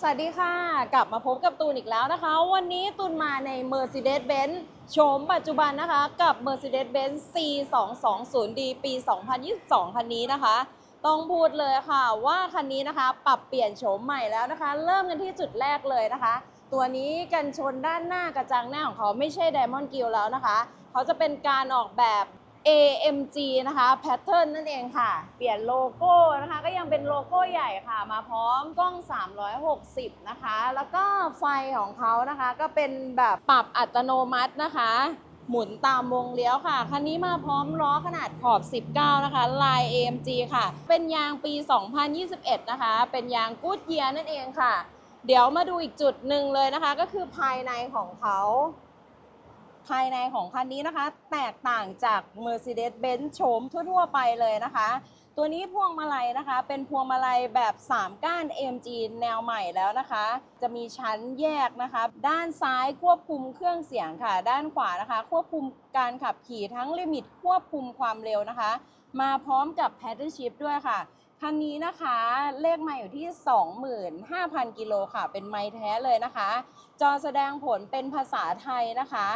สวัสดีค่ะ กลับมาพบกับตูนอีกแล้วนะคะ วันนี้ตูนมาใน Mercedes-Benz โฉมปัจจุบันนะคะกับ Mercedes-Benz C220D ปี 2022 คันนี้นะคะ ต้องพูดเลยค่ะว่าคันนี้นะคะปรับเปลี่ยนโฉมใหม่แล้วนะคะ เริ่มกันที่จุดแรกเลยนะคะ ตัวนี้กันชนด้านหน้ากระจังหน้าของเขาไม่ใช่ Diamond Grill แล้วนะคะ เขาจะเป็นการออกแบบ AMG นะคะแพทเทิร์นนั่นเองค่ะ เปลี่ยนโลโก้นะคะ ก็ยังเป็นโลโก้ใหญ่ค่ะ มาพร้อมกล้อง 360 นะคะ แล้วก็ไฟของเขานะคะ ก็เป็นแบบปรับอัตโนมัตินะคะ หมุนตามวงเลี้ยวค่ะ คันนี้มาพร้อมล้อขนาดขอบ 19 นะคะ ลาย AMG ค่ะ เป็นยางปี 2021 นะคะ เป็นยางกูดเยียนั่นเองค่ะ เดี๋ยวมาดูอีกจุดหนึ่งเลยนะคะ ก็คือภายในของเขา ภายในของคันนี้นะคะ แตกต่างจาก Mercedes-Benz โฉมทั่วๆไปเลยนะคะ ตัวนี้พวงมาลัยนะคะ เป็นพวงมาลัยแบบ 3 ก้าน AMG แนวใหม่แล้วนะคะ จะมีชั้นแยกนะคะ ด้านซ้ายควบคุมเครื่องเสียงค่ะ ด้านขวานะคะ ควบคุมการขับขี่ทั้งลิมิตควบคุมความเร็วนะคะ มาพร้อมกับ Paddle Shift ด้วยค่ะคันนี้นะคะเลขไมล์อยู่ที่ 25,000 กิโลค่ะ เป็นไมล์แท้เลยนะคะ จอแสดงผลเป็นภาษาไทยนะคะ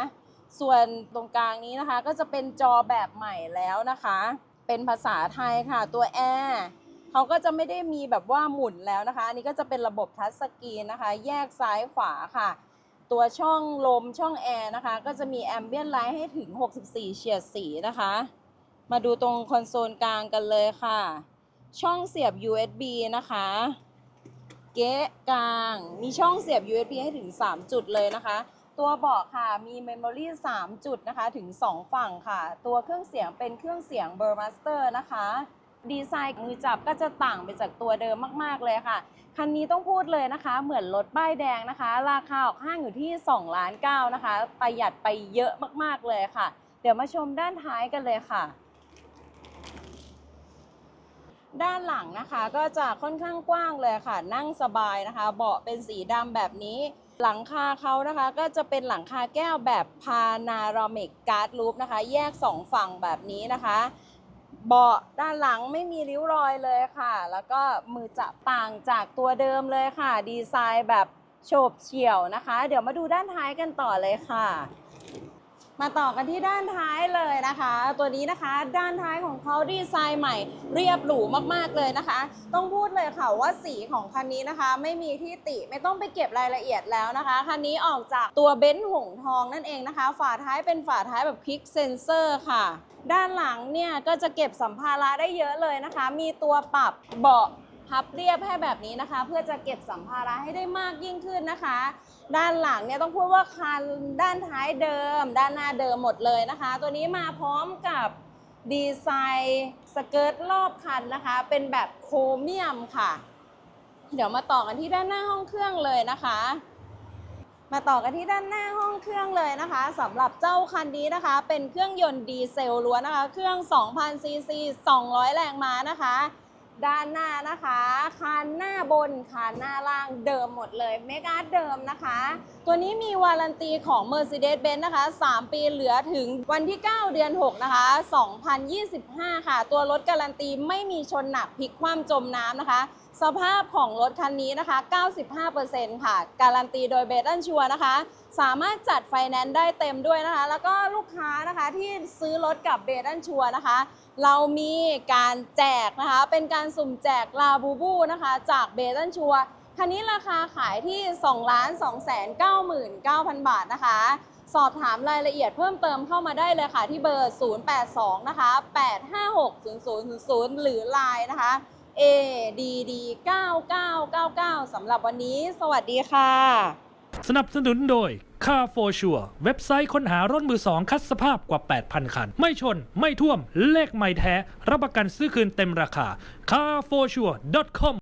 ส่วนตรงกลางนี้นะคะ ก็จะเป็นจอแบบใหม่แล้วนะคะ เป็นภาษาไทยค่ะตัวแอร์เขาก็จะไม่ได้มีแบบว่าหมุนแล้วนะคะ อันนี้ก็จะเป็นระบบทัชสกรีนนะคะ แยกซ้ายขวาค่ะ ตัวช่องลมช่องแอร์นะคะ ก็จะมีแอมเบียนไลท์ให้ถึง 64 เฉดสีนะคะ มาดูตรงคอนโซลกลางกันเลยค่ะ ช่องเสียบ USB นะคะ เก๊ะกลาง มีช่องเสียบ USB ให้ถึง 3 จุดเลยนะคะ ตัวเบาะค่ะมีเมมโมรี่3จุดนะคะถึง 2 ฝั่งค่ะ ตัวเครื่องเสียงเป็นเครื่องเสียง b u r m a s t e r นะคะดีไซน์มือจับก็จะต่างไปจากตัวเดิมมาก ๆ เลยค่ะ คันนี้ต้องพูดเลยนะคะ เหมือนรถป้ายแดงนะคะ ราคาออกห้างอยู่ที่2ล้าน9นะคะ ประหยัดไปเยอะมาก ๆ เลยค่ะ เดี๋ยวมาชมด้านท้ายกันเลยค่ะ ด้านหลังนะคะก็จะค่อนข้างกว้างเลยค่ะ นั่งสบายนะคะ เบาะเป็นสีดำแบบนี้ หลังคาเขานะคะก็จะเป็นหลังคาแก้วแบบพานารามิกการ์ดลูปนะคะ แยก 2 ฝั่งแบบนี้นะคะ เบาะด้านหลังไม่มีริ้วรอยเลยค่ะ แล้วก็มือจับต่างจากตัวเดิมเลยค่ะ ดีไซน์แบบโฉบเฉี่ยวนะคะ เดี๋ยวมาดูด้านท้ายกันต่อเลยค่ะ มาต่อกันที่ด้านท้ายเลยนะคะ ตัวนี้นะคะด้านท้ายของเขาดีไซน์ใหม่ เรียบหรูมากๆเลยนะคะ ต้องพูดเลยค่ะว่าสีของคันนี้นะคะ ไม่มีที่ติไม่ต้องไปเก็บรายละเอียดแล้วนะคะคันนี้ออกจากตัวเบนซ์หงส์ทองนั่นเองนะคะ ฝาท้ายเป็นฝาท้ายแบบคลิกเซนเซอร์ค่ะ ด้านหลังเนี่ยก็จะเก็บสัมภาระได้เยอะเลยนะคะ มีตัวปรับเบาะ พับเรียบให้แบบนี้นะคะ เพื่อจะเก็บสัมภาระให้ได้มากยิ่งขึ้นนะคะ ด้านหลังเนี่ยต้องพูดว่าคันด้านท้ายเดิม ด้านหน้าเดิมหมดเลยนะคะ ตัวนี้มาพร้อมกับดีไซน์สเกิร์ตรอบคันนะคะ เป็นแบบโครเมียมค่ะ เดี๋ยวมาต่อกันที่ด้านหน้าห้องเครื่องเลยนะคะ มาต่อกันที่ด้านหน้าห้องเครื่องเลยนะคะสำหรับเจ้าคันนี้นะคะ เป็นเครื่องยนต์ดีเซลล้วนนะคะ เครื่อง 2,000ซีซี200 แรงม้านะคะ ด้านหน้านะคะ คานหน้าบน คานหน้าล่างเดิมหมดเลยเมกาเดิมนะคะ ตัวนี้มีวารันตีของ Mercedes-Benz นะคะ 3 ปีเหลือถึงวันที่ 9 เดือน 6 นะคะ 2025 ค่ะ ตัวรถการันตีไม่มีชนหนักพลิกคว่ำจมน้ำนะคะสภาพของรถคันนี้นะคะ 95%ค่ะ การันตีโดยเบตันชัวนะคะ สามารถจัดไฟแนนซ์ได้เต็มด้วยนะคะ แล้วก็ลูกค้านะคะที่ซื้อรถกับเบตันชัวนะคะ เรามีการแจกนะคะ เป็นการสุ่มแจกลาบูบูนะคะ จากเบตันชัวคันนี้ราคาขายที่ 2 2 9 9 0 0 0 บาทนะคะ สอบถามรายละเอียดเพิ่มเติมเข้ามาได้เลยค่ะที่เบอร์ 082 นะคะ 856 0000 หรือ Line นะคะ ADD 9999สำหรับวันนี้ สวัสดีค่ะ สนับสนุนโดย Car for Sure เว็บไซต์ค้นหารถมือสองคัดสภาพกว่า 8,000 คัน ไม่ชน ไม่ท่วม เลขไม่แท้ รับประกันซื้อคืนเต็มราคา carforsure.com